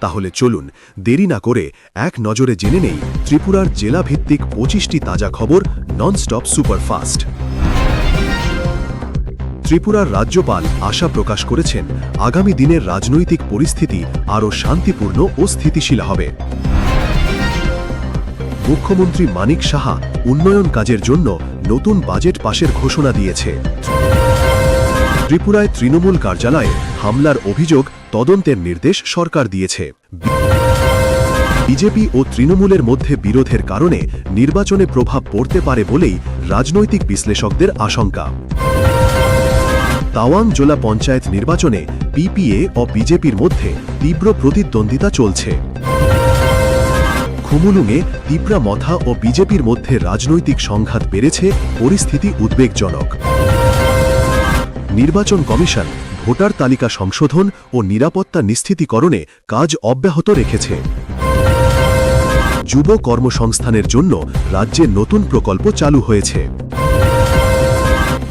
তাহলে চলুন দেরি না করে এক নজরে জেনে নেই ত্রিপুরার জেলাভিত্তিক পঁচিশটি তাজা খবর ননস্টপ সুপারফাস্ট। ত্রিপুরার রাজ্যপাল আশা প্রকাশ করেছেন, আগামী দিনের রাজনৈতিক পরিস্থিতি আরও শান্তিপূর্ণ ও স্থিতিশীল হবে। মুখ্যমন্ত্রী মানিক সাহা উন্নয়ন কাজের জন্য নতুন বাজেট পাশের ঘোষণা দিয়েছে। ত্রিপুরায় তৃণমূল কার্যালয়ে হামলার অভিযোগ তদন্তের নির্দেশ সরকার দিয়েছে। বিজেপি ও তৃণমূলের মধ্যে বিরোধের কারণে নির্বাচনে প্রভাব পড়তে পারে বলেই রাজনৈতিক বিশ্লেষকদের আশঙ্কা। তাওয়াং জোলা পঞ্চায়েত নির্বাচনে পিপিএ ও বিজেপির মধ্যে তীব্র প্রতিদ্বন্দ্বিতা চলছে। খুমুলুঙে তিপ্রা মথা ও বিজেপির মধ্যে রাজনৈতিক সংঘাত বেড়েছে, পরিস্থিতি উদ্বেগজনক। নির্বাচন কমিশন ভোটার তালিকা সংশোধন ও নিরাপত্তা নিশ্চিতীকরণে কাজ অব্যাহত রেখেছে। যুব কর্মসংস্থানের জন্য রাজ্যে নতুন প্রকল্প চালু হয়েছে।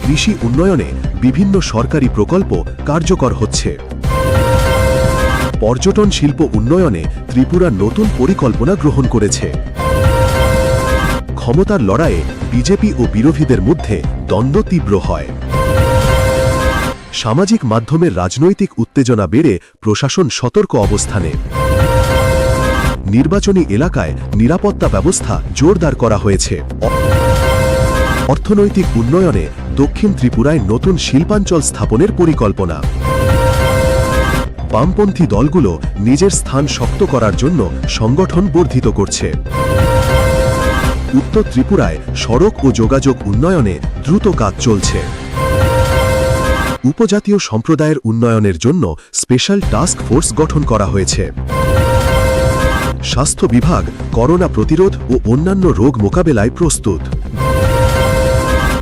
কৃষি উন্নয়নে বিভিন্ন সরকারি প্রকল্প কার্যকর হচ্ছে। পর্যটন শিল্প উন্নয়নে ত্রিপুরা নতুন পরিকল্পনা গ্রহণ করেছে। ক্ষমতার লড়াইয়ে বিজেপি ও বিরোধীদের মধ্যে দ্বন্দ্ব তীব্র হয়। সামাজিক মাধ্যমের রাজনৈতিক উত্তেজনা বেড়ে প্রশাসন সতর্ক অবস্থানে। নির্বাচনী এলাকায় নিরাপত্তা ব্যবস্থা জোরদার করা হয়েছে। অর্থনৈতিক উন্নয়নে দক্ষিণ ত্রিপুরায় নতুন শিল্পাঞ্চল স্থাপনের পরিকল্পনা। বামপন্থী দলগুলো নিজের স্থান শক্ত করার জন্য সংগঠন বর্ধিত করছে। উত্তর ত্রিপুরায় সড়ক ও যোগাযোগ উন্নয়নে দ্রুত কাজ চলছে। উপজাতীয় সম্প্রদায়ের উন্নয়নের জন্য স্পেশাল টাস্ক ফোর্স গঠন করা হয়েছে। স্বাস্থ্য বিভাগ করোনা প্রতিরোধ ও অন্যান্য রোগ মোকাবেলায় প্রস্তুত।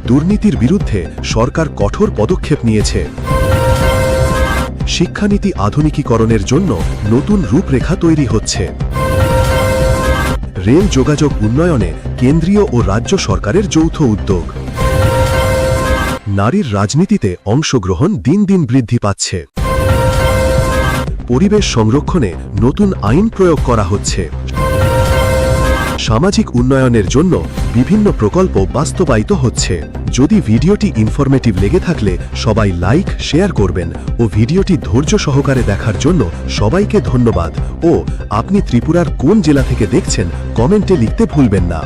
দুর্নীতির বিরুদ্ধে সরকার কঠোর পদক্ষেপ নিয়েছে। শিক্ষানীতি আধুনিকীকরণের জন্য নতুন রূপরেখা তৈরি হচ্ছে। রেল যোগাযোগ উন্নয়নে কেন্দ্রীয় ও রাজ্য সরকারের যৌথ উদ্যোগ। নারীর রাজনীতিতে অংশগ্রহণ দিন দিন বৃদ্ধি পাচ্ছে। পরিবেশ সংরক্ষণে নতুন আইন প্রয়োগ করা হচ্ছে। সামাজিক উন্নয়নের জন্য বিভিন্ন প্রকল্প বাস্তবায়িত হচ্ছে। যদি ভিডিওটি ইনফরমেটিভ লেগে থাকলে সবাই লাইক শেয়ার করবেন ও ভিডিওটি ধৈর্য সহকারে দেখার জন্য সবাইকে ধন্যবাদ। ও, আপনি ত্রিপুরার কোন জেলা থেকে দেখছেন, কমেন্টে লিখতে ভুলবেন না।